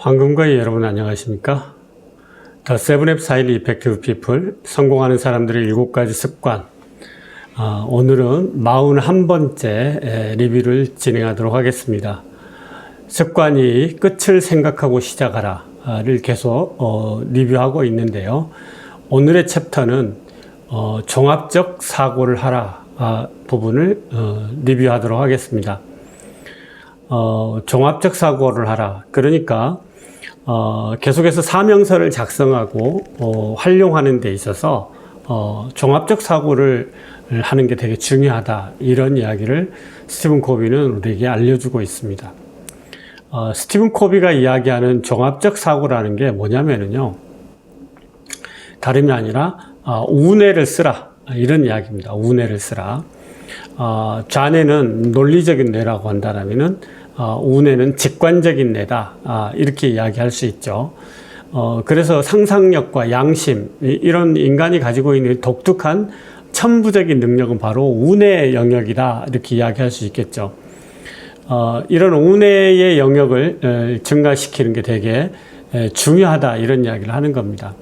황금거의 여러분 안녕하십니까? 더 세븐앱 사일리 이펙티브 피플 성공하는 사람들의 일곱 가지 습관 아, 오늘은 41번째 리뷰를 진행하도록 하겠습니다. 습관이 끝을 생각하고 시작하라를 계속 어, 리뷰하고 있는데요. 오늘의 챕터는 어, 종합적 사고를 하라 아, 부분을 어, 리뷰하도록 하겠습니다. 어, 종합적 사고를 하라. 그러니까 어, 계속해서 사명서를 작성하고 어, 활용하는 데 있어서 어, 종합적 사고를 하는 게 되게 중요하다. 이런 이야기를 스티븐 코비는 우리에게 알려주고 있습니다. 어, 스티븐 코비가 이야기하는 종합적 사고라는 게 뭐냐면은요. 다름이 아니라 어, 우뇌를 쓰라. 이런 이야기입니다. 우뇌를 쓰라. 어, 좌뇌는 논리적인 뇌라고 한다면은 어, 우뇌는 직관적인 뇌다. 아, 이렇게 이야기할 수 있죠. 어, 그래서 상상력과 양심, 이- 이런 인간이 가지고 있는 독특한 천부적인 능력은 바로 우뇌 영역이다. 이렇게 이야기할 수 있겠죠. 어, 이런 우뇌의 영역을 에, 증가시키는 게 되게 에, 중요하다. 이런 이야기를 하는 겁니다.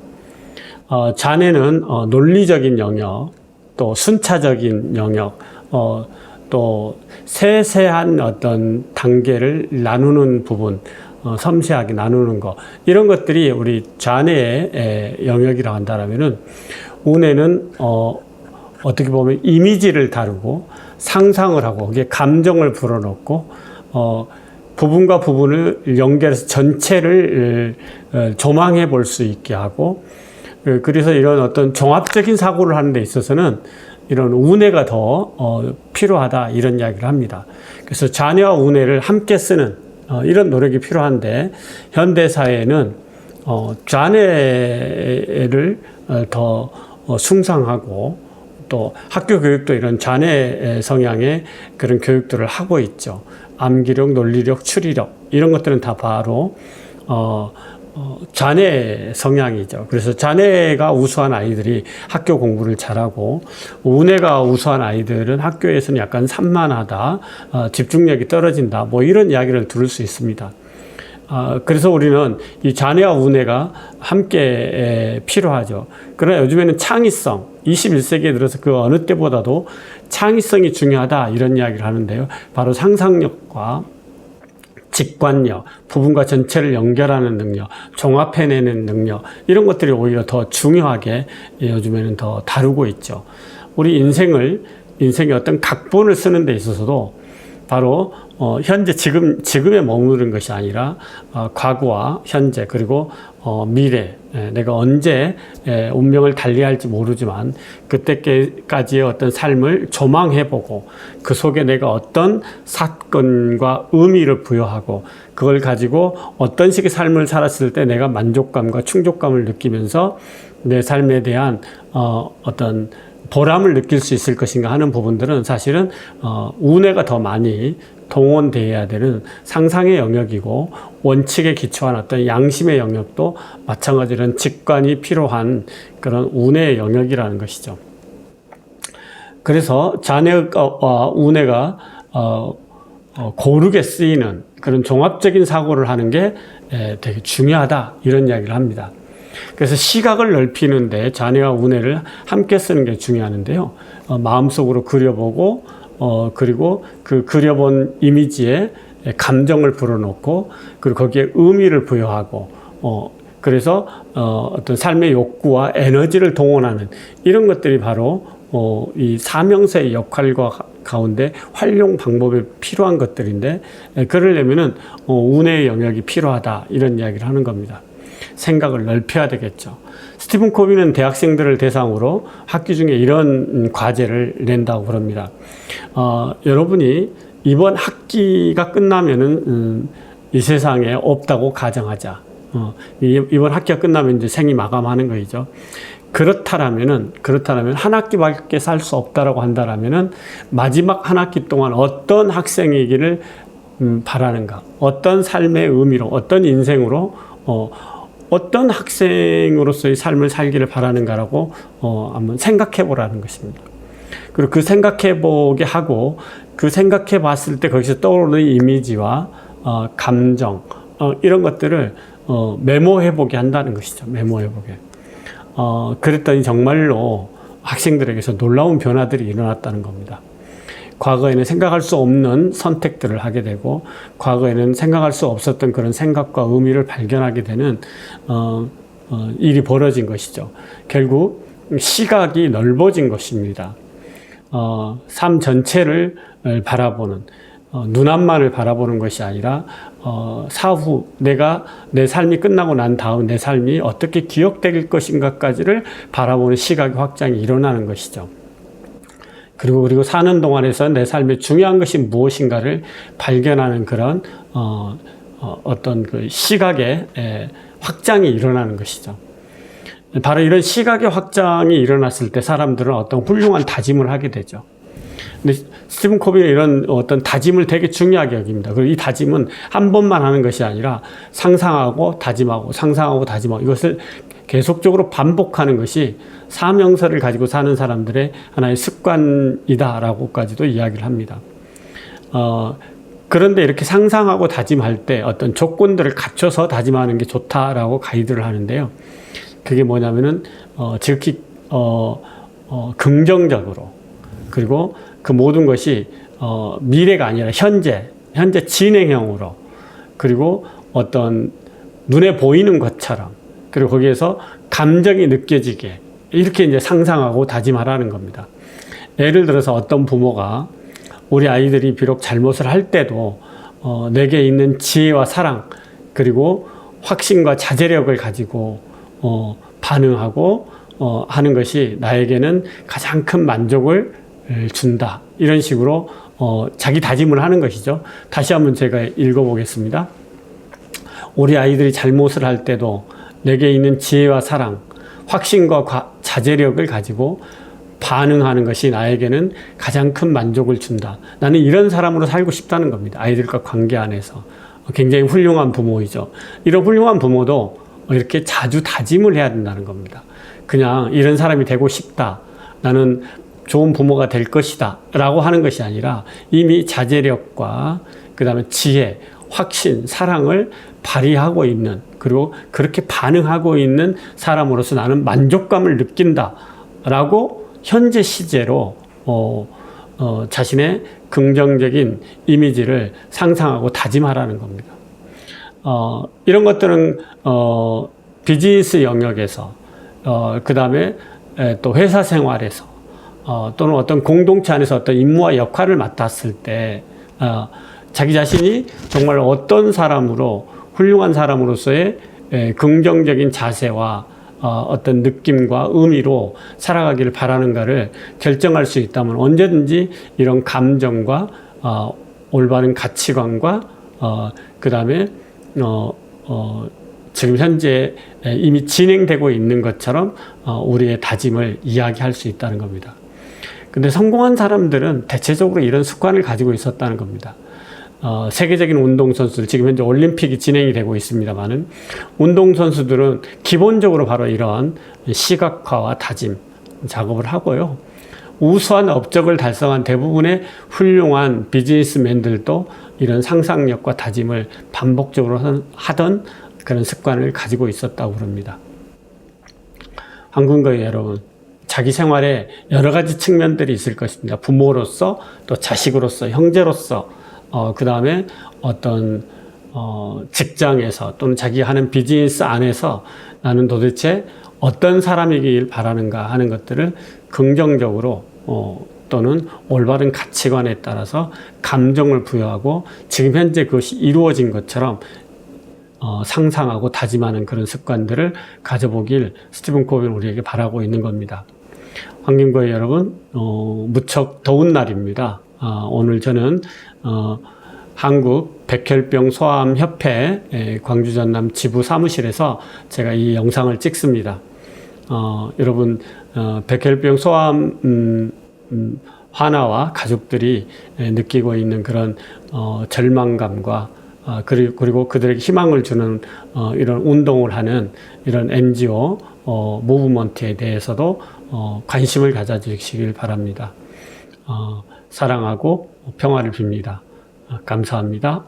어, 자네는 어, 논리적인 영역, 또 순차적인 영역, 어, 또 세세한 어떤 단계를 나누는 부분, 어, 섬세하게 나누는 거 이런 것들이 우리 에, 영역이라고 한다면은 운에는 어, 어떻게 보면 이미지를 다루고 상상을 하고 거기에 감정을 불어넣고 어, 부분과 부분을 연결해서 전체를 어, 조망해 볼 수 있게 하고 그- 그래서 이런 어떤 종합적인 사고를 하는 데 있어서는 이런 운해가 더 어, 필요하다 이런 이야기를 합니다. 그래서 자녀와 운해를 함께 쓰는 어, 이런 노력이 필요한데 현대 사회는 어, 자녀를 어, 더 어, 숭상하고 또 학교 교육도 이런 자녀 성향의 그런 교육들을 하고 있죠. 암기력, 논리력, 추리력 이런 것들은 다 바로 어, 어, 자네 성향이죠. 그래서 자네가 우수한 아이들이 학교 공부를 잘하고 우네가 우수한 아이들은 학교에서는 약간 산만하다, 어, 집중력이 떨어진다, 뭐 이런 이야기를 들을 수 있습니다. 아, 그래서 우리는 이 자네와 우네가 함께 에, 필요하죠. 그러나 요즘에는 창의성, 21세기에 들어서 그 어느 때보다도 창의성이 중요하다 이런 이야기를 하는데요. 바로 상상력과 직관력, 부분과 전체를 연결하는 능력, 종합해내는 능력, 이런 것들이 오히려 더 중요하게 요즘에는 더 다루고 있죠. 우리 인생을, 인생의 어떤 각본을 쓰는 데 있어서도 바로 어, 현재 지금 지금에 머무르는 것이 아니라 어, 과거와 현재 그리고 어, 미래 에, 내가 언제 에, 운명을 달리할지 모르지만 그때까지의 어떤 삶을 조망해보고 그 속에 내가 어떤 사건과 의미를 부여하고 그걸 가지고 어떤 식의 삶을 살았을 때 내가 만족감과 충족감을 느끼면서 내 삶에 대한 어, 어떤 보람을 느낄 수 있을 것인가 하는 부분들은 사실은 어, 운해가 더 많이 동원돼야 되는 상상의 영역이고 원칙에 기초한 어떤 양심의 영역도 마찬가지로 직관이 필요한 그런 운의 영역이라는 것이죠. 그래서 자네와 운해가 어, 어, 고르게 쓰이는 그런 종합적인 사고를 하는 게 에, 되게 중요하다 이런 이야기를 합니다. 그래서 시각을 넓히는데 자네와 운해를 함께 쓰는 게 중요하는데요. 어, 마음속으로 그려보고 어, 그리고 그 그려본 이미지에 감정을 불어넣고 그리고 거기에 의미를 부여하고 어, 그래서 어, 어떤 삶의 욕구와 에너지를 동원하는 이런 것들이 바로 어, 이 사명서의 역할과 가- 가운데 활용 방법에 필요한 것들인데 에, 그러려면은 어, 운의 영역이 필요하다 이런 이야기를 하는 겁니다. 생각을 넓혀야 되겠죠. 스티븐 코비는 대학생들을 대상으로 학기 중에 이런 음, 과제를 낸다고 그럽니다. 어, 여러분이 이번 학기가 끝나면은 음, 이 세상에 없다고 가정하자. 어, 이- 이번 학기가 끝나면 이제 생이 마감하는 거이죠. 그렇다라면은 그렇다라면 한 학기밖에 살 수 없다라고 한다라면은 마지막 한 학기 동안 어떤 학생이기를 음, 바라는가, 어떤 삶의 의미로, 어떤 인생으로 어, 어떤 학생으로서의 삶을 살기를 바라는가라고 어, 한번 생각해 보라는 것입니다. 그리고 그 생각해 보게 하고 그 생각해 봤을 때 거기서 떠오르는 이미지와 어, 감정, 어, 이런 것들을 어, 메모해 보게 한다는 것이죠. 메모해 보게. 어, 그랬더니 정말로 학생들에게서 놀라운 변화들이 일어났다는 겁니다. 과거에는 생각할 수 없는 선택들을 하게 되고 과거에는 생각할 수 없었던 그런 생각과 의미를 발견하게 되는 어, 어, 일이 벌어진 것이죠. 결국 시각이 넓어진 것입니다. 어, 삶 전체를 바라보는 어, 눈앞만을 바라보는 것이 아니라 어, 사후 내가 내 삶이 끝나고 난 다음 내 삶이 어떻게 기억될 것인가까지를 바라보는 시각의 확장이 일어나는 것이죠. 그리고 그리고 사는 동안에서 내 삶에 중요한 것이 무엇인가를 발견하는 그런 어, 어, 어 떤 그 시각의 에, 확장이 일어나는 것이죠. 바로 이런 시각의 확장이 일어났을 때 사람들은 어떤 훌륭한 다짐을 하게 되죠. 근데 스티븐 코비는 이런 어떤 다짐을 되게 중요하게 여깁니다. 그리고 이 다짐은 한 번만 하는 것이 아니라 상상하고 다짐하고 상상하고 다짐하고 이것을 계속적으로 반복하는 것이 사명서를 가지고 사는 사람들의 하나의 습관이다라고까지도 이야기를 합니다. 어, 그런데 이렇게 상상하고 다짐할 때 어떤 조건들을 갖춰서 다짐하는 게 좋다라고 가이드를 하는데요. 그게 뭐냐면은 어, 즉히 어, 어, 긍정적으로 그리고 그 모든 것이 어, 미래가 아니라 현재 현재 진행형으로 그리고 어떤 눈에 보이는 것처럼 그리고 거기에서 감정이 느껴지게 이렇게 이제 상상하고 다짐하라는 겁니다. 예를 들어서 어떤 부모가 우리 아이들이 비록 잘못을 할 때도 어, 내게 있는 지혜와 사랑 그리고 확신과 자제력을 가지고 어, 반응하고 어, 하는 것이 나에게는 가장 큰 만족을 준다 이런 식으로 어, 자기 다짐을 하는 것이죠. 다시 한번 제가 읽어보겠습니다. 우리 아이들이 잘못을 할 때도 내게 있는 지혜와 사랑, 확신과 자제력을 가지고 반응하는 것이 나에게는 가장 큰 만족을 준다. 나는 이런 사람으로 살고 싶다는 겁니다. 아이들과 관계 안에서. 굉장히 훌륭한 부모이죠. 이런 훌륭한 부모도 이렇게 자주 다짐을 해야 된다는 겁니다. 그냥 이런 사람이 되고 싶다. 나는 좋은 부모가 될 것이다. 라고 하는 것이 아니라 이미 자제력과 그 다음에 지혜, 확신, 사랑을 발휘하고 있는 그리고 그렇게 반응하고 있는 사람으로서 나는 만족감을 느낀다. 라고 현재 시제로 어, 어, 자신의 긍정적인 이미지를 상상하고 다짐하라는 겁니다. 어, 이런 것들은 어, 비즈니스 영역에서 어, 그 다음에 또 회사 생활에서 어, 또는 어떤 공동체 안에서 어떤 임무와 역할을 맡았을 때 어, 자기 자신이 정말 어떤 사람으로 훌륭한 사람으로서의 에, 긍정적인 자세와 어, 어떤 느낌과 의미로 살아가기를 바라는가를 결정할 수 있다면 언제든지 이런 감정과 어, 올바른 가치관과 어, 그 다음에 지금 현재 이미 진행되고 있는 것처럼 어, 우리의 다짐을 이야기할 수 있다는 겁니다. 근데 성공한 사람들은 대체적으로 이런 습관을 가지고 있었다는 겁니다. 어, 세계적인 운동선수들, 지금 현재 올림픽이 진행이 되고 있습니다만은, 운동선수들은 기본적으로 바로 이런 시각화와 다짐 작업을 하고요. 우수한 업적을 달성한 대부분의 훌륭한 비즈니스맨들도 이런 상상력과 다짐을 반복적으로 하던 그런 습관을 가지고 있었다고 그럽니다. 한국의 여러분, 자기 생활에 여러 가지 측면들이 있을 것입니다. 부모로서, 또 자식으로서, 형제로서, 어, 그 다음에 어떤, 어, 직장에서 또는 자기 하는 비즈니스 안에서 나는 도대체 어떤 사람이길 바라는가 하는 것들을 긍정적으로, 어, 또는 올바른 가치관에 따라서 감정을 부여하고 지금 현재 그것이 이루어진 것처럼 어, 상상하고 다짐하는 그런 습관들을 가져보길 스티븐 코비는 우리에게 바라고 있는 겁니다. 환경부의 여러분, 어, 무척 더운 날입니다. 어, 오늘 저는 어, 한국 백혈병 소아암 협회 광주 전남 지부 사무실에서 제가 이 영상을 찍습니다. 어, 여러분 어, 백혈병 소아암 음, 음, 화나와 가족들이 느끼고 있는 그런 어, 절망감과 어, 그리고, 그리고 그들에게 희망을 주는 어, 이런 운동을 하는 이런 NGO 어, 무브먼트에 대해서도 어, 관심을 가져주시길 바랍니다. 어, 사랑하고 평화를 빕니다. 어, 감사합니다.